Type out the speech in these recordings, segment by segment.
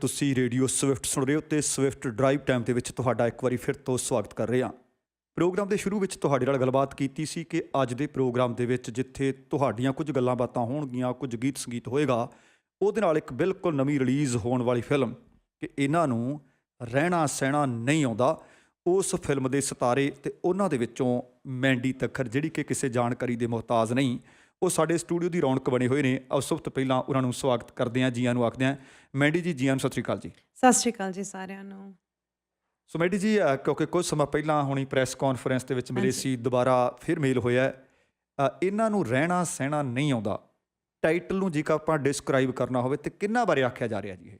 ਤੁਸੀਂ radio Swift ਸੁਣ ਰਹੇ ਹੋ ਤੇ ਸਵਿਫਟ ਡਰਾਈਵ ਟਾਈਮ ਦੇ ਵਿੱਚ ਤੁਹਾਡਾ ਇੱਕ ਵਾਰੀ ਫਿਰ ਤੋਂ ਸਵਾਗਤ ਕਰ ਰਹੇ ਹਾਂ। ਪ੍ਰੋਗਰਾਮ ਦੇ ਸ਼ੁਰੂ ਵਿੱਚ ਤੁਹਾਡੇ ਨਾਲ ਗੱਲਬਾਤ ਕੀਤੀ ਸੀ ਕਿ ਅੱਜ ਦੇ ਪ੍ਰੋਗਰਾਮ ਦੇ ਵਿੱਚ ਜਿੱਥੇ ਤੁਹਾਡੀਆਂ ਕੁਝ ਗੱਲਾਂ ਬਾਤਾਂ ਹੋਣਗੀਆਂ, ਕੁਝ ਗੀਤ ਸੰਗੀਤ ਹੋਏਗਾ, ਉਹਦੇ ਨਾਲ ਇੱਕ ਬਿਲਕੁਲ ਨਵੀਂ ਰਿਲੀਜ਼ ਹੋਣ ਵਾਲੀ ਫਿਲਮ ਕਿ ਇਹਨਾਂ ਨੂੰ ਰਹਿਣਾ ਸਹਿਣਾ ਨਹੀਂ ਆਉਂਦਾ। ਉਸ ਫਿਲਮ ਦੇ ਸਿਤਾਰੇ ਤੇ ਉਹਨਾਂ ਦੇ ਵਿੱਚੋਂ ਮੈਂਡੀ ਤੱਖਰ ਜਿਹੜੀ ਕਿ ਕਿਸੇ ਜਾਣਕਾਰੀ ਦੇ ਮੁਹਤਾਜ ਨਹੀਂ ਉਹ ਸਾਡੇ ਸਟੂਡੀਓ ਦੀ ਰੌਣਕ ਬਣੇ ਹੋਏ ਨੇ। ਆਓ ਸਭ ਤੋਂ ਪਹਿਲਾਂ ਉਹਨਾਂ ਨੂੰ ਸਵਾਗਤ ਕਰਦੇ ਹਾਂ ਜੀਆਂ ਨੂੰ ਆਖਦੇ ਹਾਂ। ਮੈਂਡੀ ਜੀ ਜੀਆਂ ਨੂੰ ਸਤਿ ਸ਼੍ਰੀ ਅਕਾਲ ਜੀ। ਸਤਿ ਸ਼੍ਰੀ ਅਕਾਲ ਜੀ ਸਾਰਿਆਂ ਨੂੰ। ਸੋ ਮੈਡੀ ਜੀ ਕਿਉਂਕਿ ਕੁਝ ਸਮਾਂ ਪਹਿਲਾਂ ਹੁਣੀ ਪ੍ਰੈਸ ਕਾਨਫਰੰਸ ਦੇ ਵਿੱਚ ਮਿਲੇ। ਸੀ ਦੁਬਾਰਾ ਫਿਰ ਮੇਲ ਹੋਇਆ ਇਹਨਾਂ ਨੂੰ ਰਹਿਣਾ ਸਹਿਣਾ ਨਹੀਂ ਆਉਂਦਾ। ਟਾਈਟਲ ਨੂੰ ਜੇਕਰ ਆਪਾਂ ਡਿਸਕ੍ਰਾਈਬ ਕਰਨਾ ਹੋਵੇ ਤੇ ਕਿੰਨਾ ਬਾਰੇ ਆਖਿਆ ਜਾ ਰਿਹਾ ਜੀ ਇਹ?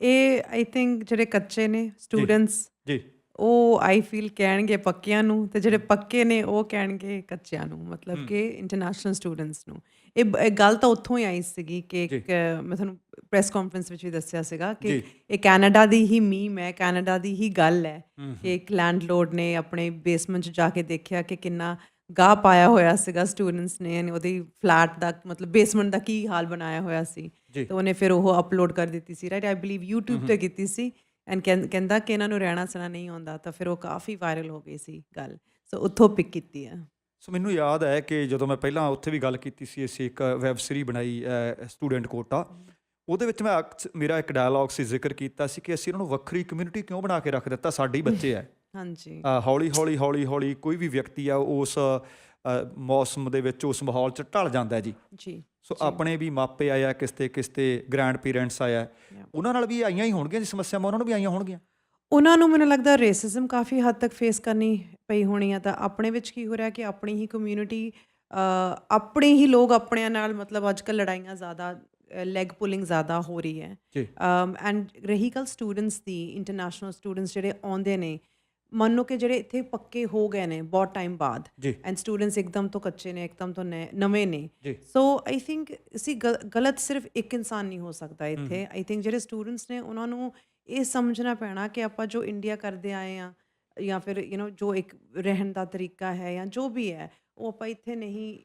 ਇਹ ਆਈ ਥਿੰਕ ਜਿਹੜੇ ਕੱਚੇ ਨੇ ਸਟੂਡੈਂਟਸ ਜੀ। ਉਹ ਆਈ ਫੀਲ ਕਹਿਣਗੇ ਪੱਕਿਆਂ ਨੂੰ ਤੇ ਜਿਹੜੇ ਪੱਕੇ ਨੇ ਉਹ ਕਹਿਣਗੇ ਕੱਚਿਆਂ ਨੂੰ ਮਤਲਬ ਕਿ ਇੰਟਰਨੈਸ਼ਨਲ ਸਟੂਡੈਂਟਸ ਨੂੰ ਇਹ ਗੱਲ ਤਾਂ ਉੱਥੋਂ ਹੀ ਆਈ ਸੀਗੀ ਕਿ। ਇੱਕ ਮੈਂ ਤੁਹਾਨੂੰ ਪ੍ਰੈਸ ਕਾਨਫਰੰਸ ਵਿੱਚ ਵੀ ਦੱਸਿਆ ਸੀਗਾ ਕਿ। ਇਹ ਕੈਨੇਡਾ ਦੀ ਹੀ ਮੀਮ ਹੈ ਕੈਨੇਡਾ ਦੀ ਹੀ ਗੱਲ ਹੈ ਕਿ ਇੱਕ ਲੈਂਡਲੋਰਡ ਨੇ ਆਪਣੇ ਬੇਸਮੈਂਟ 'ਚ ਜਾ ਕੇ ਦੇਖਿਆ ਕਿ ਕਿੰਨਾ ਗਾਹ ਪਾਇਆ ਹੋਇਆ ਸੀਗਾ ਸਟੂਡੈਂਟਸ ਨੇ ਯਾਨੀ ਉਹਦੀ ਫਲੈਟ ਦਾ ਮਤਲਬ ਬੇਸਮੈਂਟ ਦਾ ਕੀ ਹਾਲ ਬਣਾਇਆ ਹੋਇਆ ਸੀ। ਤੇ ਉਹਨੇ ਫਿਰ ਉਹ ਅਪਲੋਡ ਕਰ ਦਿੱਤੀ ਸੀ ਰਾਈਟ ਆਈ ਬਲੀਵ YouTube ਤੇ ਕੀਤੀ ਸੀ ਐਂਡ ਕਹਿੰਦਾ ਕਿ ਇਹਨਾਂ ਨੂੰ ਰਹਿਣਾ ਸਹਿਣਾ ਨਹੀਂ ਆਉਂਦਾ ਤਾਂ ਫਿਰ ਉਹ ਕਾਫੀ ਵਾਇਰਲ ਹੋ ਗਈ ਸੀ ਗੱਲ। ਸੋ ਉੱਥੋਂ ਪਿਕ ਕੀਤੀ ਹੈ ਸੋ ਮੈਨੂੰ ਯਾਦ ਹੈ ਕਿ ਜਦੋਂ ਮੈਂ ਪਹਿਲਾਂ ਉੱਥੇ ਵੀ ਗੱਲ ਕੀਤੀ ਸੀ ਅਸੀਂ ਇੱਕ ਵੈਬ ਸੀਰੀ ਬਣਾਈ ਸਟੂਡੈਂਟ ਕੋਟਾ ਉਹਦੇ ਵਿੱਚ ਮੈਂ ਮੇਰਾ ਇੱਕ ਡਾਇਲੌਗ ਸੀ ਜ਼ਿਕਰ ਕੀਤਾ ਸੀ ਕਿ ਅਸੀਂ ਇਹਨਾਂ ਨੂੰ ਵੱਖਰੀ ਕਮਿਊਨਿਟੀ ਕਿਉਂ ਬਣਾ ਕੇ ਰੱਖ ਦਿੱਤਾ? ਸਾਡੇ ਹੀ ਬੱਚੇ ਹੈ ਹਾਂਜੀ। ਹੌਲੀ ਹੌਲੀ ਹੌਲੀ ਹੌਲੀ ਕੋਈ ਵੀ ਵਿਅਕਤੀ ਆ ਉਸ ਮੌਸਮ ਦੇ ਵਿੱਚ ਉਸ ਮਾਹੌਲ 'ਚ ਢਲ ਜਾਂਦਾ ਜੀ। ਜੀ ਸੋ ਆਪਣੇ ਵੀ ਮਾਪੇ ਆਇਆ ਕਿਸ ਤੇ ਕਿਸ ਤੇ ਗ੍ਰੈਂਡ ਪੇਰੈਂਟਸ ਆਇਆ ਉਹਨਾਂ ਨਾਲ ਵੀ ਆਈਆਂ ਹੀ ਹੋਣਗੀਆਂ ਜੀ ਸਮੱਸਿਆਵਾਂ ਉਹਨਾਂ ਨੂੰ ਵੀ ਆਈਆਂ ਹੋਣਗੀਆਂ? ਉਹਨਾਂ ਨੂੰ ਮੈਨੂੰ ਲੱਗਦਾ ਰੇਸਿਜ਼ਮ ਕਾਫੀ ਹੱਦ ਤੱਕ ਫੇਸ ਕਰਨੀ ਪਈ ਹੋਣੀ ਆ ਤਾਂ ਆਪਣੇ ਵਿੱਚ ਕੀ ਹੋ ਰਿਹਾ ਕਿ ਆਪਣੀ ਹੀ ਕਮਿਊਨਿਟੀ ਆਪਣੇ ਹੀ ਲੋਕ ਆਪਣਿਆਂ ਨਾਲ ਮਤਲਬ ਅੱਜ ਕੱਲ੍ਹ ਲੜਾਈਆਂ ਜ਼ਿਆਦਾ ਲੈਗ ਪੁਲਿੰਗ ਜ਼ਿਆਦਾ ਹੋ ਰਹੀ ਹੈ। ਐਂਡ ਰਹੀ ਗੱਲ ਸਟੂਡੈਂਟਸ ਦੀ ਇੰਟਰਨੈਸ਼ਨਲ ਸਟੂਡੈਂਟਸ ਜਿਹੜੇ ਆਉਂਦੇ ਨੇ ਮੰਨੋ ਕਿ ਜਿਹੜੇ ਇੱਥੇ ਪੱਕੇ ਹੋ ਗਏ ਨੇ ਬਹੁਤ ਟਾਈਮ ਬਾਅਦ ਜੀ। ਐਂਡ ਸਟੂਡੈਂਟਸ ਇੱਕਦਮ ਤੋਂ ਕੱਚੇ ਨੇ ਇੱਕਦਮ ਤੋਂ ਨਏ- ਨਵੇਂ ਨੇ। ਜੀ। ਸੋ ਆਈ ਥਿੰਕ ਸੀ ਗਲਤ ਸਿਰਫ ਇੱਕ ਇਨਸਾਨ ਨਹੀਂ ਹੋ ਸਕਦਾ ਇੱਥੇ। ਆਈ ਥਿੰਕ ਜਿਹੜੇ ਸਟੂਡੈਂਟਸ ਨੇ ਉਹਨਾਂ ਨੂੰ ਇਹ ਸਮਝਣਾ ਪੈਣਾ ਕਿ ਆਪਾਂ ਜੋ ਇੰਡੀਆ ਕਰਦੇ ਆਏ ਆ ਜਾਂ ਫਿਰ ਯੂ نو ਜੋ ਇੱਕ ਰਹਿਣ ਦਾ ਤਰੀਕਾ ਹੈ ਜਾਂ ਜੋ ਵੀ ਹੈ ਉਹ ਆਪਾਂ ਇੱਥੇ ਨਹੀਂ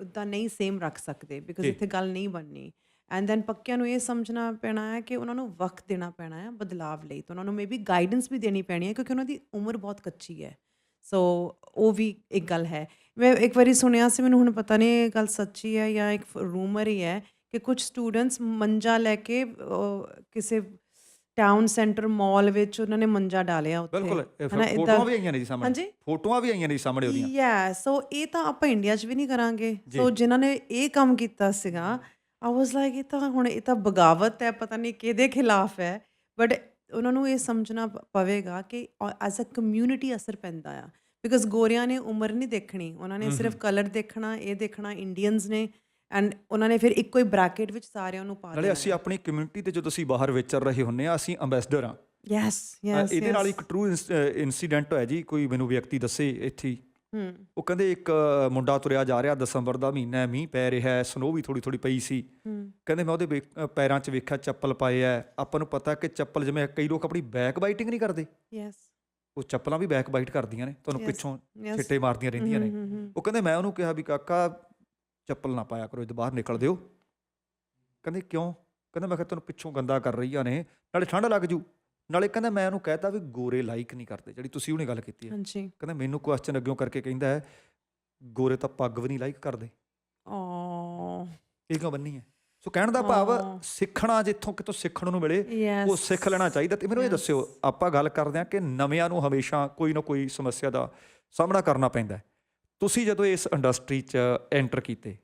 ਉਦਾਂ ਨਹੀਂ ਸੇਮ ਰੱਖ ਸਕਦੇ ਬਿਕਾਜ਼ ਜੀ। ਇੱਥੇ ਗੱਲ ਨਹੀਂ ਬਣਨੀ। ਐਂਡ ਦੈਨ ਪੱਕਿਆਂ ਨੂੰ ਇਹ ਸਮਝਣਾ ਪੈਣਾ ਹੈ ਕਿ ਉਹਨਾਂ ਨੂੰ ਵਕਤ ਦੇਣਾ ਪੈਣਾ ਹੈ ਬਦਲਾਵ ਲਈ। ਤਾਂ ਉਹਨਾਂ ਨੂੰ ਮੇਬੀ ਗਾਈਡੈਂਸ ਵੀ ਦੇਣੀ ਪੈਣੀ ਹੈ ਕਿਉਂਕਿ ਉਹਨਾਂ ਦੀ ਉਮਰ ਬਹੁਤ ਕੱਚੀ ਹੈ। ਸੋ ਉਹ ਵੀ ਇੱਕ ਗੱਲ ਹੈ। ਮੈਂ ਇੱਕ ਵਾਰੀ ਸੁਣਿਆ ਸੀ ਮੈਨੂੰ ਹੁਣ ਪਤਾ ਨਹੀਂ ਇਹ ਗੱਲ ਸੱਚੀ ਹੈ ਜਾਂ ਇੱਕ ਰੂਮਰ ਹੀ ਹੈ ਕਿ ਕੁਝ ਸਟੂਡੈਂਟਸ ਮੰਜਾ ਲੈ ਕੇ ਕਿਸੇ ਟਾਊਨ ਸੈਂਟਰ ਮਾਲ ਵਿੱਚ ਉਹਨਾਂ ਨੇ ਮੰਜਾ ਡਾਲਿਆ ਉੱਥੇ। ਬਿਲਕੁਲ। ਫੋਟੋਆਂ ਵੀ ਆਈਆਂ ਨੇ ਜੀ ਸਾਹਮਣੇ। ਹਾਂਜੀ? ਫੋਟੋਆਂ ਵੀ ਆਈਆਂ ਨੇ ਜੀ ਸਾਹਮਣੇ ਉਹਦੀਆਂ। ਯਾ ਸੋ ਇਹ ਤਾਂ ਆਪਾਂ ਇੰਡੀਆ 'ਚ ਵੀ ਨਹੀਂ ਕਰਾਂਗੇ। ਸੋ ਜਿਨ੍ਹਾਂ ਨੇ ਇਹ ਕੰਮ ਕੀਤਾ ਸੀਗਾ ਆਈ ਵਾਸ ਲਾਈਕ ਇਹ ਤਾਂ ਹੁਣ ਇਹ ਤਾਂ ਬਗਾਵਤ ਹੈ ਪਤਾ ਨਹੀਂ ਕਿਹਦੇ ਖਿਲਾਫ ਹੈ। ਬਟ ਉਹਨਾਂ ਨੂੰ ਇਹ ਸਮਝਣਾ ਪ- ਪਵੇਗਾ ਕਿ ਐਜ਼ ਅ ਕਮਿਊਨਿਟੀ ਅਸਰ ਪੈਂਦਾ ਆ। ਬਿਕਾਜ਼ ਗੋਰਿਆਂ ਨੇ ਉਮਰ ਨਹੀਂ ਦੇਖਣੀ। ਉਹਨਾਂ ਨੇ ਸਿਰਫ ਕਲਰ ਦੇਖਣਾ ਇਹ ਦੇਖਣਾ ਇੰਡੀਅਨਸ ਨੇ। ਐਂਡ ਉਹਨਾਂ ਨੇ ਫਿਰ ਇੱਕੋ ਹੀ ਬ੍ਰੈਕਟ ਵਿੱਚ ਸਾਰਿਆਂ ਨੂੰ ਪਾ ਨਾਲੇ ਦੇਣਾ ਅਸੀਂ ਆਪਣੀ ਕਮਿਊਨਿਟੀ ਤੇ ਜਦੋਂ ਅਸੀਂ ਬਾਹਰ ਵਿਚਰ ਰਹੇ ਹੁੰਨੇ ਆ ਅਸੀਂ ਅੰਬੈਸਡਰ ਆ ਯੈਸ ਯੈਸ ਇਹਦੇ ਨਾਲ ਇੱਕ ਟਰੂ ਇਨਸੀਡੈਂਟ ਹੋਇਆ ਜੀ। ਕੋਈ ਮੈਨੂੰ ਵਿਅਕਤੀ ਦੱਸੇ ਇੱਥੇ ਹੀ। ਹੂੰ। ਉਹ ਕਹਿੰਦੇ ਇੱਕ ਮੁੰਡਾ ਤੁਰਿਆ ਜਾ ਰਿਹਾ ਦਸੰਬਰ ਦਾ ਮਹੀਨਾ ਹੈ ਮੀਂਹ ਪੈ ਰਿਹਾ ਹੈ ਸਨੋ ਵੀ ਥੋੜੀ ਥੋੜੀ ਪਈ ਸੀ। ਕਹਿੰਦੇ ਮੈਂ ਉਹਦੇ ਪੈਰਾਂ 'ਚ ਵੇਖਿਆ ਚੱਪਲ ਪਾਏ ਆ ਆਪਾਂ ਨੂੰ ਪਤਾ ਕਿ ਚੱਪਲ ਜਿਵੇਂ ਕਈ ਲੋਕ ਆਪਣੀ ਬੈਕ ਬਾਈਟਿੰਗ ਨਹੀਂ ਕਰਦੇ। ਯੈਸ ਉਹ ਚੱਪਲਾਂ ਵੀ ਬੈਕ ਬਾਈਟ ਕਰਦੀਆਂ ਨੇ ਤੁਹਾਨੂੰ ਪਿੱਛੋਂ. ਛਿੱਟੇ ਮਾਰਦੀਆਂ ਰਹਿੰਦੀਆਂ ਨੇ। ਉਹ ਕਹਿੰਦੇ ਮੈਂ ਉਹਨੂੰ ਕਿਹਾ ਵੀ ਕਾਕਾ ਚੱਪਲ ਨਾ ਪਾਇਆ ਕਰੋ ਇਹ ਬਾਹਰ ਨਿਕਲ ਦਿਓ। ਕਹਿੰਦੇ ਕਿਉਂ? ਕਹਿੰਦਾ ਮੈਂ ਕਿਹਾ ਤੈਨੂੰ ਪਿੱਛੋਂ ਗੰਦਾ ਕਰ ਰਹੀਆਂ ਨੇ ਨਾਲੇ ਠੰਡ ਲੱਗ ਜੂ। ਨਾਲੇ ਕਹਿੰਦਾ ਮੈਂ ਉਹਨੂੰ ਕਹਿਤਾ ਵੀ ਗੋਰੇ ਲਾਈਕ ਨਹੀਂ ਕਰਦੇ ਜਿਹੜੀ ਤੁਸੀਂ ਉਹਨੇ ਗੱਲ ਕੀਤੀ ਹੈ। ਹਾਂਜੀ। ਕਹਿੰਦਾ ਮੈਨੂੰ ਕੁਐਸਚਨ ਅੱਗਿਓਂ ਕਰਕੇ ਕਹਿੰਦਾ ਹੈ ਗੋਰੇ ਤਾਂ ਪੱਗ ਵੀ ਨਹੀਂ ਲਾਈਕ ਕਰਦੇ। ਓ ਇਹ ਕਿਉਂ ਬੰਨੀ ਹੈ? ਸੋ ਕਹਿਣ ਦਾ ਭਾਵ। ਸਿੱਖਣਾ ਜਿੱਥੋਂ ਕਿਤੋਂ ਸਿੱਖਣ ਨੂੰ ਮਿਲੇ ਉਹ ਸਿੱਖ ਲੈਣਾ ਚਾਹੀਦਾ। ਤੇ ਮੈਨੂੰ ਇਹ ਦੱਸਿਓ ਆਪਾਂ ਗੱਲ ਕਰਦੇ ਹਾਂ ਕਿ ਨਵਿਆਂ ਨੂੰ ਹਮੇਸ਼ਾ ਕੋਈ ਨਾ ਕੋਈ ਸਮੱਸਿਆ ਦਾ ਸਾਹਮਣਾ ਕਰਨਾ ਪੈਂਦਾ ਤੁਸੀਂ ਜਦੋਂ ਇਸ ਇੰਡਸਟਰੀ 'ਚ ਐਂਟਰ ਕੀਤੇ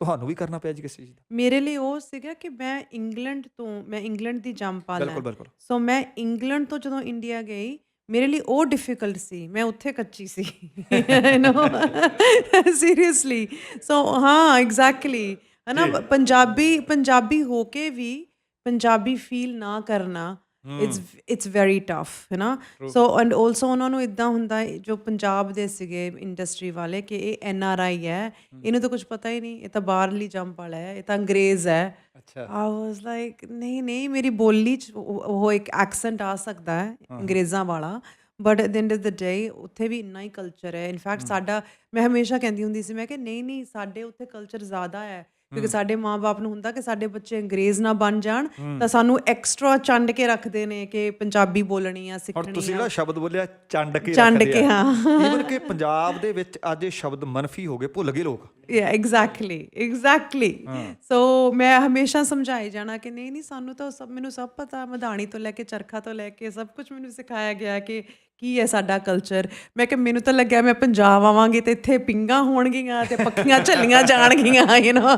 ਤੁਹਾਨੂੰ ਵੀ ਕਰਨਾ ਪਿਆ ਜੀ ਕਿਸੇ ਚੀਜ਼ ਦਾ? ਮੇਰੇ ਲਈ ਉਹ ਸੀਗਾ ਕਿ ਮੈਂ ਇੰਗਲੈਂਡ ਤੋਂ ਮੈਂ ਇੰਗਲੈਂਡ ਦੀ ਜੰਮ ਪਾ ਬਿਲਕੁਲ ਲਿਆ ਬਿਲਕੁਲ। ਸੋ ਮੈਂ ਇੰਗਲੈਂਡ ਤੋਂ ਜਦੋਂ ਇੰਡੀਆ ਗਈ ਮੇਰੇ ਲਈ ਉਹ ਡਿਫਿਕਲਟ ਸੀ। ਮੈਂ ਉੱਥੇ ਕੱਚੀ ਸੀ ਯੂ نو ਸੀਰੀਅਸਲੀ ਸੋ ਹਾਂ ਐਗਜ਼ੈਕਟਲੀ ਹਨਾ। ਪੰਜਾਬੀ ਪੰਜਾਬੀ ਹੋ ਕੇ ਵੀ ਪੰਜਾਬੀ ਫੀਲ ਨਾ ਕਰਨਾ ਇਟਸ ਇਟਸ ਵੈਰੀ ਟਫ ਹੈ ਨਾ. ਸੋ ਐਂਡ ਆਲਸੋ ਉਹਨਾਂ ਨੂੰ ਇਦਾਂ ਹੁੰਦਾ ਜੋ ਪੰਜਾਬ ਦੇ ਸੀਗੇ ਇੰਡਸਟਰੀ ਵਾਲੇ ਕਿ ਇਹ ਐਨ ਆਰ ਆਈ ਹੈ ਇਹਨੂੰ ਤਾਂ ਕੁਝ ਪਤਾ ਹੀ ਨਹੀਂ ਇਹ ਤਾਂ ਬਾਹਰਲੀ ਜੰਪ ਵਾਲਾ ਹੈ ਇਹ ਤਾਂ ਅੰਗਰੇਜ਼ ਹੈ ਅੱਛਾ ਆਈ ਵਾਸ ਲਾਈਕ ਨਹੀਂ ਨਹੀਂ ਮੇਰੀ ਬੋਲੀ ਚ ਉਹ ਉਹ ਇੱਕ ਐਕਸੈਂਟ ਆ ਸਕਦਾ ਹੈ ਅੰਗਰੇਜ਼ਾਂ ਵਾਲਾ but at the end of the day ਉੱਥੇ ਵੀ ਇੰਨਾ ਹੀ ਕਲਚਰ ਹੈ ਇਨਫੈਕਟ ਸਾਡਾ ਮੈਂ ਹਮੇਸ਼ਾ ਕਹਿੰਦੀ ਹੁੰਦੀ ਸੀ ਮੈਂ ਕਿ ਨਹੀਂ ਨਹੀਂ ਸਾਡੇ ਉੱਥੇ ਕਲਚਰ ਜ਼ਿਆਦਾ ਹੈ ਕਿਉਂਕਿ ਸਾਡੇ ਮਾਪੇ ਨੂੰ ਹੁੰਦਾ ਕਿ ਸਾਡੇ ਬੱਚੇ ਅੰਗਰੇਜ਼ ਨਾ ਬਣ ਜਾਣ ਤਾਂ ਸਾਨੂੰ ਐਕਸਟਰਾ ਚੰਡ ਕੇ ਰੱਖਦੇ ਨੇ ਕਿ ਪੰਜਾਬੀ ਬੋਲਣੀ ਆ ਹੁਣ ਸਿੱਖਣੀ ਤੁਸੀਂ ਜਿਹੜਾ ਸ਼ਬਦ ਬੋਲਿਆ ਚੰਡ ਕੇ ਚੰਡ ਰੱਖਦੇ ਕੇ, ਆ। ਹਾਂ। Even ਕਿ ਪੰਜਾਬ ਦੇ ਵਿੱਚ ਅੱਜ ਇਹ ਸ਼ਬਦ ਮਨਫੀ ਹੋ ਗਏ ਭੁੱਲ ਗਏ ਲੋਕ ਯਾ ਐਗਜ਼ੈਕਟਲੀ ਐਗਜ਼ੈਕਟਲੀ ਸੋ ਮੈਂ ਹਮੇਸ਼ਾ ਸਮਝਾਈ ਜਾਣਾ ਕਿ ਨਹੀਂ ਨਹੀਂ ਸਾਨੂੰ ਤਾਂ ਸਭ ਮੈਨੂੰ ਸਭ ਪਤਾ ਮਧਾਣੀ ਤੋਂ ਲੈ ਕੇ ਚਰਖਾ ਤੋਂ ਲੈ ਕੇ ਸਭ ਕੁਝ ਮੈਨੂੰ ਸਿਖਾਇਆ ਗਿਆ ਕਿ ਕੀ ਹੈ ਸਾਡਾ ਕਲਚਰ ਮੈਂ ਕਿ ਮੈਨੂੰ ਤਾਂ ਲੱਗਿਆ ਮੈਂ ਪੰਜਾਬ ਆਵਾਂਗੀ ਤੇ ਇੱਥੇ ਪਿੰਗਾ ਹੋਣਗੀਆਂ ਤੇ ਪੱਖੀਆਂ ਝੱਲੀਆਂ ਜਾਣਗੀਆਂ ਯੂ نو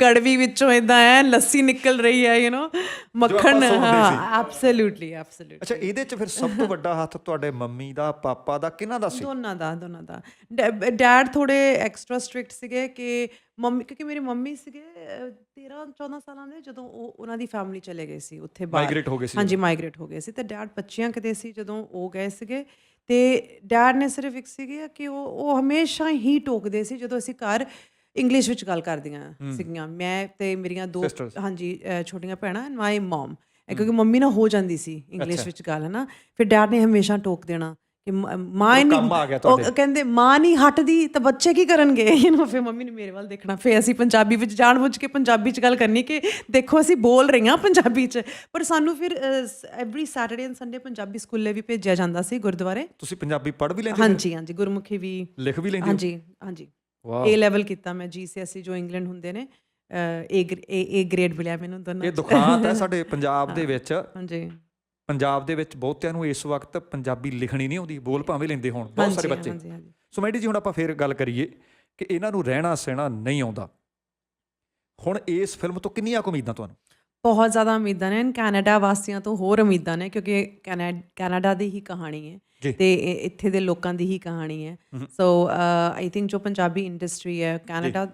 ਗੜਵੀ ਵਿੱਚੋਂ ਇਦਾਂ ਐ ਲੱਸੀ ਨਿਕਲ ਰਹੀ ਹੈ ਯੂ نو ਮੱਖਣ ਸੁਣਦੇ ਹਾਂ ਐਬਸੋਲੂਟਲੀ ਐਬਸੋਲੂਟਲੀ ਅੱਛਾ ਇਹਦੇ ਚ ਫਿਰ ਸਭ ਤੋਂ ਵੱਡਾ ਹੱਥ ਤੁਹਾਡੇ ਮੰਮੀ ਦਾ ਪਾਪਾ ਦਾ ਕਿਹਨਾਂ ਦਾ ਸੀ ਦੋਨਾਂ ਦਾ ਦੋਨਾਂ ਦਾ ਡੈਡ ਥੋੜੇ ਐਕਸਟਰਾ ਸਟ੍ਰਿਕਟ ਸੀਗੇ ਕਿ ਮੰਮੀ ਕਿਉਂਕਿ ਮੇਰੀ ਮੰਮੀ ਸੀਗੇ ਅਹ, 13 14 ਸਾਲਾਂ ਦੇ ਜਦੋਂ ਉਹ ਉਹਨਾਂ ਦੀ ਫੈਮਿਲੀ ਚਲੇ ਗਏ ਸੀ ਉੱਥੇ ਬਾਹਰ। Migrate ਹੋ ਗਏ ਸੀ ਹਾਂਜੀ ਮਾਈਗ੍ਰੇਟ ਹੋ ਗਏ ਸੀ। ਤੇ ਡੈਡ ਬੱਚਿਆਂ ਕਿਤੇ ਸੀ ਜਦੋਂ ਉਹ ਗਏ ਸੀਗੇ? ਤੇ ਡੈਡ ਨੇ ਸਿਰਫ ਇੱਕ ਸੀਗੇ ਕਿ ਉਹ ਉਹ ਹਮੇਸ਼ਾ ਹੀ ਟੋਕਦੇ ਸੀ ਜਦੋਂ ਅਸੀਂ ਘਰ ਇੰਗਲਿਸ਼ ਵਿੱਚ ਗੱਲ ਕਰਦੀਆਂ ਸੀਗੀਆਂ। ਮੈਂ ਤੇ ਮੇਰੀਆਂ ਦੋ. ਹਾਂਜੀ ਛੋਟੀਆਂ ਭੈਣਾਂ ਐਂਡ ਮਾਈ ਮਮ ਕਿਉਂਕਿ ਮੰਮੀ ਨਾਲ ਹੋ ਜਾਂਦੀ ਸੀ ਇੰਗਲਿਸ਼ ਵਿੱਚ ਗੱਲ ਹੈ ਨਾ ਫਿਰ ਡੈਡ ਨੇ ਹਮੇਸ਼ਾ ਟੋਕ ਦੇਣਾ। ਕਿ ਮ- ਮਾਂ ਹੀ ਕੰਮ ਆ ਗਿਆ ਨਹੀਂ ਤੁਹਾਡੇ। ਉਹ ਕਹਿੰਦੇ ਮਾਂ ਨਹੀਂ ਹਟਦੀ ਤਾਂ ਬੱਚੇ ਕੀ ਕਰਨਗੇ ਯੂ نو ਫਿਰ ਮੰਮੀ ਨੇ ਮੇਰੇ ਵੱਲ ਦੇਖਣਾ ਫਿਰ ਅਸੀਂ ਪੰਜਾਬੀ ਵਿੱਚ ਜਾਣਬੁੱਝ ਕੇ ਪੰਜਾਬੀ ਚ ਗੱਲ ਕਰਨੀ ਕਿ ਦੇਖੋ ਅਸੀਂ ਬੋਲ ਰਹੇ ਹਾਂ ਪੰਜਾਬੀ ਚ ਪਰ ਸਾਨੂੰ ਫਿਰ every Saturday and Sunday Punjabi ਸਕੂਲੇ ਵੀ ਭੇਜਿਆ ਜਾਂਦਾ ਸੀ ਗੁਰਦੁਆਰੇ ਤੁਸੀਂ ਪੰਜਾਬੀ ਪੜ੍ਹ ਵੀ ਲੈਂਦੇ ਹੋ? ਹਾਂਜੀ ਹਾਂਜੀ ਗੁਰਮੁਖੀ ਵੀ ਲਿਖ ਵੀ ਲੈਂਦੇ ਹੋ? ਹਾਂਜੀ ਹਾਂਜੀ ਵਾਹ ਏ ਲੈਵਲ ਕੀਤਾ ਮੈਂ ਜੀਸੀਐਸਈ ਜੋ ਇੰਗਲੈਂਡ ਹੁੰਦੇ ਨੇ ਏ ਏ ਗ੍ਰੇਡ ਮਿਲਿਆ ਮੈਨੂੰ ਦੋਨਾਂ ਇਹ। ਦੁਖਾਂਤ ਹੈ ਸਾਡੇ ਪੰਜਾਬ ਦੇ ਵਿੱਚ ਹਾਂਜੀ ਪੰਜਾਬ ਦੇ ਵਿੱਚ ਬਹੁਤਿਆਂ ਨੂੰ ਇਸ ਵਕਤ ਪੰਜਾਬੀ ਲਿਖਣੀ ਨਹੀਂ ਆਉਂਦੀ ਬੋਲ ਭਾਵੇਂ ਲੈਂਦੇ ਹੋਣ ਬਹੁਤ ਸਾਰੇ ਬੱਚੇ। ਸੋ ਮੈਡੀ ਜੀ ਹੁਣ ਆਪਾਂ ਫੇਰ ਗੱਲ ਕਰੀਏ ਕਿ ਇਹਨਾਂ ਨੂੰ ਰਹਿਣਾ ਸਹਿਣਾ ਨਹੀਂ ਆਉਂਦਾ। ਹੁਣ ਇਸ ਫਿਲਮ ਤੋਂ ਕਿੰਨੀਆਂ ਉਮੀਦਾਂ ਤੁਹਾਨੂੰ? ਬਹੁਤ ਜ਼ਿਆਦਾ ਉਮੀਦਾਂ ਨੇ ਕੈਨੇਡਾ ਵਾਸੀਆਂ ਤੋਂ ਹੋਰ ਉਮੀਦਾਂ ਨੇ ਕਿਉਂਕਿ ਕੈਨਾ- ਕੈਨੇਡਾ ਦੀ ਹੀ ਕਹਾਣੀ। ਹੈ ਤੇ ਇੱਥੇ ਦੇ ਲੋਕਾਂ ਦੀ ਹੀ ਕਹਾਣੀ ਹੈ। ਸੋ ਆਈ ਥਿੰਕ ਜੋ ਪੰਜਾਬੀ ਇੰਡਸਟਰੀ ਹੈ ਕੈਨੇਡਾ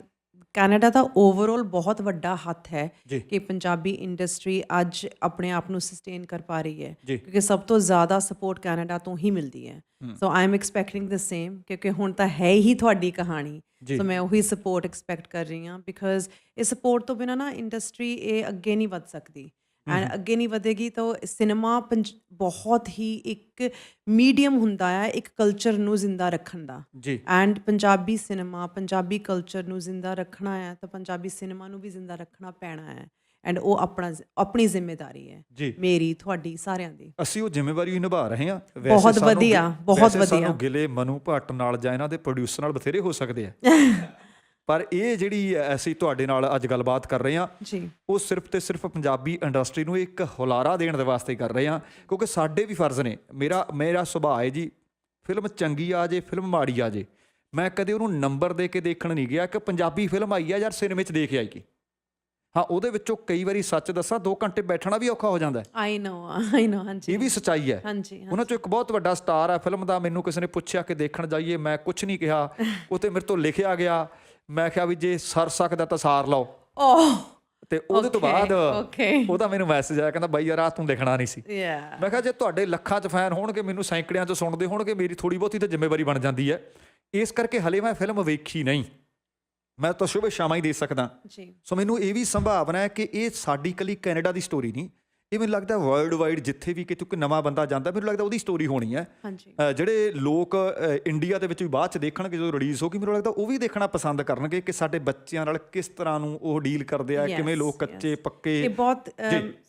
ਕੈਨੇਡਾ ਦਾ ਓਵਰਆਲ ਬਹੁਤ ਵੱਡਾ ਹੱਥ ਹੈ। ਕਿ ਪੰਜਾਬੀ ਇੰਡਸਟਰੀ ਅੱਜ ਆਪਣੇ ਆਪ ਨੂੰ ਸਸਟੇਨ ਕਰ ਪਾ ਰਹੀ ਹੈ। ਕਿਉਂਕਿ ਸਭ ਤੋਂ ਜ਼ਿਆਦਾ ਸਪੋਰਟ ਕੈਨੇਡਾ ਤੋਂ ਹੀ ਮਿਲਦੀ ਹੈ so I am expecting the same ਕਿਉਂਕਿ ਹੁਣ ਤਾਂ ਹੈ ਹੀ ਤੁਹਾਡੀ ਕਹਾਣੀ। ਸੋ ਮੈਂ ਉਹੀ ਸਪੋਰਟ ਐਕਸਪੈਕਟ ਕਰ ਰਹੀ ਹਾਂ ਬਿਕਾਜ਼ ਇਹ ਸਪੋਰਟ ਤੋਂ ਬਿਨਾ ਨਾ ਇੰਡਸਟਰੀ ਇਹ ਅੱਗੇ ਨਹੀਂ ਵਧ ਸਕਦੀ ਐਂਡ ਅੱਗੇ ਨਹੀਂ ਵਧੇਗੀ ਤਾਂ ਸਿਨੇਮਾ ਬਹੁਤ ਹੀ ਇੱਕ ਮੀਡੀਅਮ ਹੁੰਦਾ ਹੈ ਇੱਕ ਕਲਚਰ ਨੂੰ ਜ਼ਿੰਦਾ ਰੱਖਣ ਦਾ। ਜੀ। And Punjabi cinema Punjabi culture ਨੂੰ ਜ਼ਿੰਦਾ ਰੱਖਣਾ ਹੈ ਤਾਂ ਪੰਜਾਬੀ ਸਿਨੇਮਾ ਨੂੰ ਵੀ ਜ਼ਿੰਦਾ ਰੱਖਣਾ ਪੈਣਾ ਹੈ। ਐਂਡ ਉਹ ਆਪਣਾ ਆਪਣੀ ਜ਼ਿੰਮੇਵਾਰੀ ਹੈ। ਜੀ। ਮੇਰੀ ਤੁਹਾਡੀ ਸਾਰਿਆਂ ਦੀ। ਅਸੀਂ ਉਹ ਜ਼ਿੰਮੇਵਾਰੀ ਹੀ ਨਿਭਾ ਰਹੇ ਹਾਂ। ਬਹੁਤ ਸਾਨੂੰ ਵਧੀਆ, ਬਹੁਤ ਵੈਸੇ ਵਧੀਆ। ਸਾਨੂੰ ਗਿਲੇ ਮਨੂ ਭੱਟ ਨਾਲ ਜਾਂ ਇਹਨਾਂ ਦੇ ਪ੍ਰੋਡਿਊਸਰ ਨਾਲ ਬਥੇਰੇ ਹੋ ਸਕਦੇ ਆ। ਪਰ ਇਹ ਜਿਹੜੀ ਅਸੀਂ ਤੁਹਾਡੇ ਨਾਲ ਅੱਜ ਗੱਲਬਾਤ ਕਰ ਰਹੇ ਹਾਂ ਜੀ। ਉਹ ਸਿਰਫ ਤੇ ਸਿਰਫ ਪੰਜਾਬੀ ਇੰਡਸਟਰੀ ਨੂੰ ਇੱਕ ਹੁਲਾਰਾ ਦੇਣ ਦੇ ਵਾਸਤੇ ਕਰ ਰਹੇ ਹਾਂ ਕਿਉਂਕਿ ਸਾਡੇ ਵੀ ਫਰਜ਼ ਨੇ। ਮੇਰਾ ਮੇਰਾ ਸੁਭਾਅ ਹੈ ਜੀ ਫਿਲਮ ਚੰਗੀ ਆ ਜੇ ਫਿਲਮ ਮਾੜੀ ਆ ਜੇ। ਮੈਂ ਕਦੇ ਉਹਨੂੰ ਨੰਬਰ ਦੇ ਕੇ ਦੇਖਣ ਨਹੀਂ ਗਿਆ ਕਿ ਪੰਜਾਬੀ ਫਿਲਮ ਆਈ ਆ ਯਾਰ ਸਿਨੇਮੇ 'ਚ ਦੇਖ ਆਈਏ ਹਾਂ ਉਹਦੇ ਵਿੱਚੋਂ ਕਈ ਵਾਰੀ ਸੱਚ ਦੱਸਾਂ 2 ਘੰਟੇ ਬੈਠਣਾ ਵੀ ਔਖਾ ਹੋ ਜਾਂਦਾ ਹੈ। ਆਈ ਨੋ ਆਈ ਨੋ ਹਾਂਜੀ। ਇਹ ਵੀ ਸੱਚਾਈ ਹੈ। ਹਾਂਜੀ ਉਹਨਾਂ ਚੋਂ ਇੱਕ ਬਹੁਤ ਵੱਡਾ ਸਟਾਰ ਹੈ ਫਿਲਮ ਦਾ ਮੈਨੂੰ ਕਿਸੇ ਨੇ ਪੁੱਛਿਆ ਕਿ ਦੇਖਣ ਜਾਈਏ ਮੈਂ ਕੁਝ ਨਹੀਂ ਕਿਹਾ। ਉਤੇ ਮੇਰੇ ਤੋਂ ਲਿਖਿਆ ਗਿਆ। ਮੈਂ ਕਿਹਾ ਵੀ ਜੇ ਸਰ ਸਕਦਾ ਤਾਂ ਸਾਰ ਲਓ। ਓਹ ਤੇ ਉਹਦੇ ਤੋਂ ਬਾਅਦ okay. ਉਹਦਾ ਮੈਨੂੰ ਮੈਸੇਜ ਆਇਆ ਕਹਿੰਦਾ ਬਾਈ ਯਾਰ ਆ ਤੂੰ ਲਿਖਣਾ ਨਹੀਂ ਸੀ। ਮੈਂ ਕਿਹਾ ਜੇ ਤੁਹਾਡੇ ਲੱਖਾਂ 'ਚ ਫੈਨ ਹੋਣਗੇ ਮੈਨੂੰ ਸੈਂਕੜਿਆਂ 'ਚ ਸੁਣਦੇ ਹੋਣਗੇ ਮੇਰੀ ਥੋੜੀ ਬਹੁਤੀ ਤਾਂ ਜ਼ਿੰਮੇਵਾਰੀ ਬਣ ਜਾਂਦੀ ਹੈ। ਇਸ ਕਰਕੇ ਹਲੇ ਮੈਂ ਫਿਲਮ ਵੇਖੀ ਨਹੀਂ। ਮੈਂ ਤਾਂ ਸ਼ੁਭ ਸ਼ਾਮਾਂ ਹੀ ਦੇ ਸਕਦਾ। ਜੀ। ਸੋ ਮੈਨੂੰ ਇਹ ਵੀ ਸੰਭਾਵਨਾ ਹੈ ਕਿ ਇਹ ਸਾਡੀ ਕੱਲੀ ਕੈਨੇਡਾ ਦੀ ਸਟੋਰੀ ਨਹੀਂ ਇਹ ਮੈਨੂੰ ਲੱਗਦਾ ਵਰਲਡ ਵਾਈਡ ਜਿੱਥੇ ਵੀ ਕਿਤੇ ਕੋਈ ਨਵਾਂ ਬੰਦਾ ਜਾਂਦਾ ਮੈਨੂੰ ਲੱਗਦਾ ਉਹਦੀ ਸਟੋਰੀ ਹੋਣੀ ਹੈ। ਜਿਹੜੇ ਲੋਕ ਇੰਡੀਆ ਦੇ ਵਿੱਚ ਵੀ ਬਾਅਦ ਚ ਦੇਖਣਗੇ ਜਦੋਂ ਰਿਲੀਜ਼ ਹੋਗੀ ਮੈਨੂੰ ਲੱਗਦਾ ਉਹ ਵੀ ਦੇਖਣਾ ਪਸੰਦ ਕਰਨਗੇ ਕਿ ਸਾਡੇ ਬੱਚਿਆਂ ਨਾਲ ਕਿਸ ਤਰ੍ਹਾਂ ਨੂੰ ਉਹ ਡੀਲ ਕਰਦੇ ਆ ਕਿਵੇਂ ਲੋਕ. ਕੱਚੇ ਪੱਕੇ। ਇਹ ਬਹੁਤ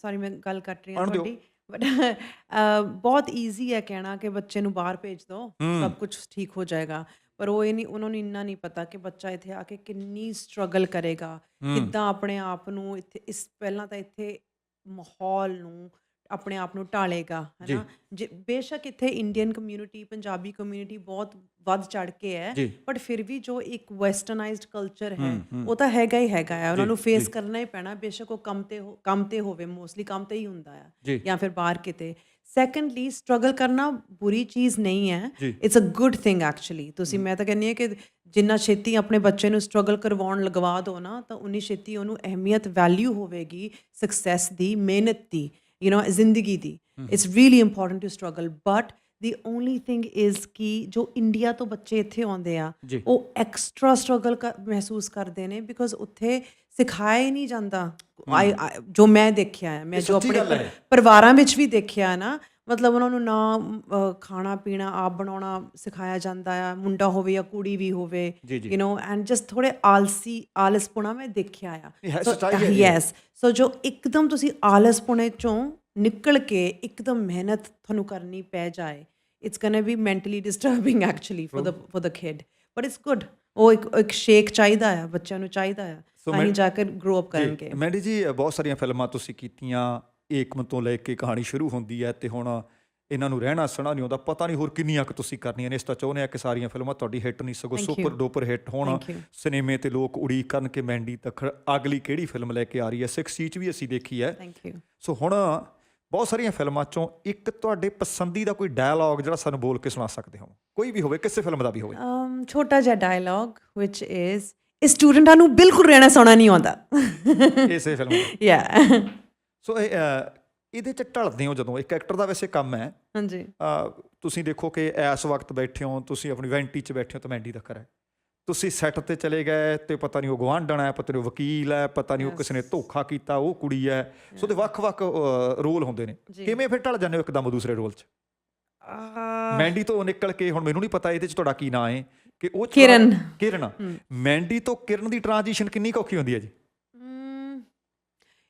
ਸੌਰੀ ਮੈਂ ਗੱਲ ਕੱਟ ਰਹੀ ਹਾਂ। ਤੁਹਾਡੀ ਬਟ ਬਹੁਤ ਈਜ਼ੀ ਹੈ ਕਹਿਣਾ ਕਿ ਬੱਚੇ ਨੂੰ ਬਾਹਰ ਭੇਜ ਦਿਓ ਸਭ ਕੁਝ ਠੀਕ ਹੋ ਜਾਏਗਾ। ਪਰ ਉਹ ਇਹ ਨਹੀਂ ਉਹਨਾਂ ਨੂੰ ਇੰਨਾ ਨਹੀਂ ਪਤਾ ਕਿ ਬੱਚਾ ਇੱਥੇ ਆ ਕੇ ਕਿੰਨੀ ਸਟਰਗਲ ਕਰੇਗਾ ਕਿੱਦਾਂ ਆਪਣੇ ਆਪ ਨੂੰ ਇੱਥੇ ਇਸ ਪਹਿਲਾਂ ਤਾਂ ਇੱਥੇ ਮਾਹੌਲ ਨੂੰ ਆਪਣੇ ਆਪ ਨੂੰ ਢਾਲੇਗਾ ਜੀ। ਹੈਨਾ ਜੇ ਬੇਸ਼ੱਕ ਇੱਥੇ ਇੰਡੀਅਨ ਕਮਿਊਨਿਟੀ ਪੰਜਾਬੀ ਕਮਿਊਨਿਟੀ ਬਹੁਤ ਵੱਧ ਚੜ ਕੇ ਹੈ ਜੀ। ਬਟ ਫਿਰ ਵੀ ਜੋ ਇੱਕ ਵੈਸਟਰਨਾਈਜ਼ਡ ਕਲਚਰ ਹੈ ਉਹ ਤਾਂ ਹੈਗਾ ਹੀ ਹੈਗਾ ਹੈ ਉਹਨਾਂ ਨੂੰ ਫੇਸ ਕਰਨਾ ਹੀ ਪੈਣਾ ਬੇਸ਼ੱਕ ਉਹ ਕੰਮ ਤੇ ਹੋ- ਕੰਮ ਤੇ ਹੋਵੇ ਮੋਸਟਲੀ ਕੰਮ ਤੇ ਹੀ ਹੁੰਦਾ ਜੀ। ਹੈ ਜਾਂ ਫਿਰ ਬਾਹਰ ਕਿਤੇ ਸੈਕੰਡਲੀ ਸਟਰਗਲ ਕਰਨਾ ਬੁਰੀ ਚੀਜ਼ ਨਹੀਂ ਹੈ ਜੀ। It's a good thing actually ਤੁਸੀਂ ਮੈਂ ਤਾਂ ਕਹਿੰਦੀ ਹਾਂ ਕਿ ਜਿੰਨਾ ਛੇਤੀ ਆਪਣੇ ਬੱਚੇ ਨੂੰ ਸਟਰਗਲ ਕਰਵਾਉਣ ਲਗਵਾ ਦਿਓ ਨਾ ਤਾਂ ਉਨੀ ਛੇਤੀ ਉਹਨੂੰ ਅਹਿਮੀਅਤ ਵੈਲਿਊ ਹੋਵੇਗੀ ਸਕਸੈਸ ਦੀ ਮਿਹਨਤ ਦੀ ਯੂ نو ਜ਼ਿੰਦਗੀ ਦੀ। It's really important to struggle but the only thing is ਕਿ ਜੋ ਇੰਡੀਆ ਤੋਂ ਬੱਚੇ ਇੱਥੇ ਆਉਂਦੇ ਆ। ਉਹ ਐਕਸਟਰਾ ਸਟਰਗਲ ਮਹਿਸੂਸ ਕਰਦੇ ਨੇ ਬਿਕੋਜ਼ ਉੱਥੇ ਸਿਖਾਇਆ ਹੀ ਨਹੀਂ ਜਾਂਦਾ। ਜੋ ਮੈਂ ਦੇਖਿਆ ਹੈ ਮੈਂ ਜੋ ਆਪਣੇ ਪਰਿਵਾਰਾਂ ਵਿੱਚ ਵੀ ਦੇਖਿਆ ਨਾ ਮਤਲਬ ਉਹਨਾਂ ਨੂੰ ਨਾ ਖਾਣਾ ਪੀਣਾ ਆਪ ਬਣਾਉਣਾ ਸਿਖਾਇਆ ਜਾਂਦਾ ਆ ਮੁੰਡਾ ਹੋਵੇ ਜਾਂ ਕੁੜੀ ਵੀ ਹੋਵੇ ਯੂ نو ਐਂਡ ਜਸਟ ਥੋੜੇ ਆਲਸੀ ਆਲਸਪੁਣਾ ਮੈਂ ਦੇਖਿਆ ਆ। ਸੋ ਯੈਸ ਸੋ ਜੋ। ਇੱਕਦਮ ਤੁਸੀਂ ਆਲਸਪੁਣੇ ਚੋਂ ਨਿਕਲ ਕੇ ਇੱਕਦਮ ਮਿਹਨਤ ਤੁਹਾਨੂੰ ਕਰਨੀ ਪੈ ਜਾਏ it's going be mentally disturbing actually for the for the kid but it's good ਉਹ ਇੱਕ ਇੱਕ ਸ਼ੇਕ ਚਾਹੀਦਾ ਆ ਬੱਚਿਆਂ ਨੂੰ ਚਾਹੀਦਾ ਆ ਤਾਂ ਹੀ ਜਾ ਕੇ ਗਰੋ ਅਪ ਕਰਨਗੇ। ਮੈਡੀ ਜੀ ਬਹੁਤ ਸਾਰੀਆਂ ਫਿਲਮਾਂ ਤੁਸੀਂ ਕੀਤੀਆਂ ਏਕਮ ਤੋਂ ਲੈ ਕੇ ਕਹਾਣੀ ਸ਼ੁਰੂ ਹੁੰਦੀ ਹੈ ਤੇ ਹੁਣ ਇਹਨਾਂ ਨੂੰ ਰਹਿਣਾ ਸਣਾ ਨਹੀਂ ਆਉਂਦਾ ਪਤਾ ਨਹੀਂ ਹੋਰ ਕਿੰਨੀਆਂ ਕੁ ਤੁਸੀਂ ਕਰਨੀਆਂ ਨੇ। ਇਸ ਤਾਂ ਚਾਹੁੰਦੇ ਆ ਕਿ ਸਾਰੀਆਂ ਫਿਲਮਾਂ ਤੁਹਾਡੀ ਹਿੱਟ ਨਹੀਂ ਸਗੋਂ. ਸੁਪਰ ਡੂਪਰ ਹਿੱਟ ਹੋਣ. ਸਿਨੇਮੇ ਤੇ ਲੋਕ ਉਡੀਕ ਕਰਨ ਕਿ ਮੈਂਡੀ ਤੱਕ ਅਗਲੀ ਕਿਹੜੀ ਫਿਲਮ ਲੈ ਕੇ ਆ ਰਹੀ ਹੈ। 6 ਸੀਚ ਵੀ ਅਸੀਂ ਦੇਖੀ ਹੈ। ਥੈਂਕ ਯੂ ਸੋ ਹੁਣ ਬਹੁਤ ਸਾਰੀਆਂ ਫਿਲਮਾਂ ਚੋਂ ਇੱਕ ਤੁਹਾਡੇ ਪਸੰਦੀਦਾ ਕੋਈ ਡਾਇਲੌਗ ਜਿਹੜਾ ਸਾਨੂੰ ਬੋਲ ਕੇ ਸੁਣਾ ਸਕਦੇ ਹੋ। ਕੋਈ ਵੀ ਹੋਵੇ ਕਿਸੇ ਫਿਲਮ ਦਾ ਵੀ ਹੋਵੇ। ਛੋਟਾ ਜਿਹਾ ਡਾਇਲੌਗ which is ਸਟੂਡੈਂਟਾਂ ਨੂੰ ਬਿਲਕੁਲ ਰਹਿਣਾ ਸੌਣਾ ਨਹੀਂ ਆਉਂਦਾ। ਇਸੇ ਫਿਲਮ ਯਾ ਸੋ ਇਹ ਇਹਦੇ ਚ ਢਲਦੇ ਹੋ ਜਦੋਂ ਇੱਕ ਐਕਟਰ ਦਾ ਵੈਸੇ ਕੰਮ ਹੈ। ਹਾਂਜੀ। ਤੁਸੀਂ ਦੇਖੋ ਕਿ ਇਸ ਵਕਤ ਬੈਠੇ ਹੋ ਤੁਸੀਂ ਆਪਣੀ ਵੈਂਟੀ 'ਚ ਬੈਠੇ ਹੋ ਤਾਂ ਮੈਂਡੀ ਦਾ ਹੈ। ਤੁਸੀਂ ਸੈੱਟ ਤੇ ਚਲੇ ਗਏ ਤੇ ਪਤਾ ਨਹੀਂ ਉਹ ਗਵਾਂਢਣ ਹੈ ਪਤਾ ਨਹੀਂ ਉਹ ਵਕੀਲ ਹੈ ਪਤਾ ਨਹੀਂ ਉਹ ਕਿਸੇ ਨੇ ਧੋਖਾ ਕੀਤਾ ਉਹ ਕੁੜੀ ਹੈ। ਸੋ ਤੇ ਵੱਖ-ਵੱਖ ਰੋਲ ਹੁੰਦੇ ਨੇ। ਕਿਵੇਂ ਫਿਰ ਢਲ ਜਾਂਦੇ ਹੋ ਇੱਕਦਮ ਦੂਸਰੇ ਰੋਲ 'ਚ? ਮੈਂਡੀ ਤੋਂ ਨਿਕਲ ਕੇ ਹੁਣ ਮੈਨੂੰ ਨਹੀਂ ਪਤਾ ਇਹਦੇ 'ਚ ਤੁਹਾਡਾ ਕੀ ਨਾਂ ਹੈ ਕਿ ਉਹ ਕਿਰਨ। ਕਿਰਨ ਮੈਂਡੀ ਤੋਂ ਕਿਰਨ ਦੀ ਟ੍ਰਾਂਜੀਸ਼ਨ ਕਿੰਨੀ ਔਖੀ ਹੁੰਦੀ ਹੈ ਜੀ?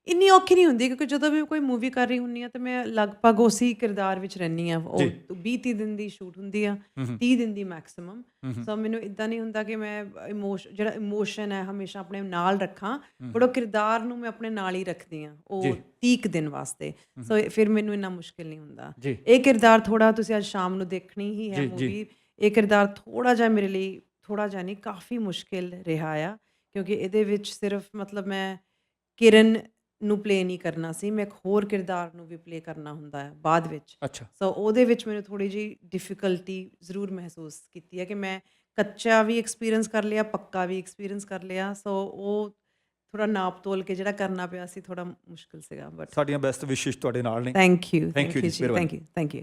ਇੰਨੀ ਔਖੀ ਨਹੀਂ ਹੁੰਦੀ ਕਿਉਂਕਿ ਜਦੋਂ ਵੀ ਕੋਈ ਮੂਵੀ ਕਰ ਰਹੀ ਹੁੰਨੀ ਆ ਤੇ ਮੈਂ ਲਗਭਗ ਉਸੇ ਕਿਰਦਾਰ ਵਿੱਚ ਰਹਿੰਦੀ ਆ ਉਹ ਜੀ। 20 30 ਦਿਨ ਦੀ ਸ਼ੂਟ ਹੁੰਦੀ ਆ 30 ਦਿਨ ਦੀ ਮੈਕਸਿਮਮ ਸੋ ਮੈਨੂੰ ਇਦਾਂ ਨਹੀਂ ਹੁੰਦਾ ਕਿ ਮੈਂ ਇਮੋਸ਼ਨ ਜਿਹੜਾ ਇਮੋਸ਼ਨ ਹੈ ਹਮੇਸ਼ਾ ਆਪਣੇ ਨਾਲ ਰੱਖਾਂ ਬਟ ਉਹ ਕਿਰਦਾਰ ਨੂੰ ਮੈਂ ਆਪਣੇ ਨਾਲ ਹੀ ਰੱਖਦੀ ਆ ਉਹ 30 ਕੁ ਦਿਨ ਵਾਸਤੇ। ਸੋ ਫਿਰ ਮੈਨੂੰ ਇੰਨਾ ਮੁਸ਼ਕਿਲ ਨਹੀਂ ਹੁੰਦਾ। ਜੀ। ਇਹ ਕਿਰਦਾਰ ਥੋੜਾ ਤੁਸੀਂ ਅੱਜ ਸ਼ਾਮ ਨੂੰ ਦੇਖਣੀ ਹੀ ਹੈ ਜੀ, ਜੀ। ਮੂਵੀ ਇਹ ਕਿਰਦਾਰ ਥੋੜਾ ਜਿਹਾ ਮੇਰੇ ਲਈ ਥੋੜਾ ਜਿਹਾ ਨਹੀਂ ਕਾਫੀ ਮੁਸ਼ਕਿਲ ਰਿਹਾ ਆ। ਕਿਉਂਕਿ ਇਹਦੇ ਵਿੱਚ ਸਿਰਫ ਮਤਲਬ ਮੈਂ ਕਿਰਨ ਨੂੰ ਪਲੇ ਨਹੀਂ ਕਰਨਾ ਸੀ ਮੈਂ ਇੱਕ ਹੋਰ ਕਿਰਦਾਰ ਨੂੰ ਵੀ ਪਲੇ ਕਰਨਾ ਹੁੰਦਾ ਹੈ ਬਾਅਦ ਵਿੱਚ। ਅੱਛਾ। ਸੋ ਉਹਦੇ ਵਿੱਚ ਮੈਨੂੰ ਥੋੜੀ ਜੀ ਡਿਫਿਕਲਟੀ ਜ਼ਰੂਰ ਮਹਿਸੂਸ ਕੀਤੀ ਹੈ ਕਿ ਮੈਂ ਕੱਚਾ ਵੀ ਐਕਸਪੀਰੀਅੰਸ ਕਰ ਲਿਆ ਪੱਕਾ ਵੀ ਐਕਸਪੀਰੀਅੰਸ ਕਰ ਲਿਆ। ਸੋ ਉਹ ਥੋੜਾ ਨਾਪ ਤੋਲ ਕੇ ਜਿਹੜਾ ਕਰਨਾ ਪਿਆ ਸੀ ਥੋੜਾ ਮੁਸ਼ਕਿਲ ਸੀਗਾ ਬਟ ਸਾਡੀਆਂ ਬੈਸਟ ਵਿਸ਼ੇਸ਼ ਤੁਹਾਡੇ ਨਾਲ ਨੇ। ਥੈਂਕ ਯੂ ਥੈਂਕ ਯੂ ਜੀ। Thank you thank you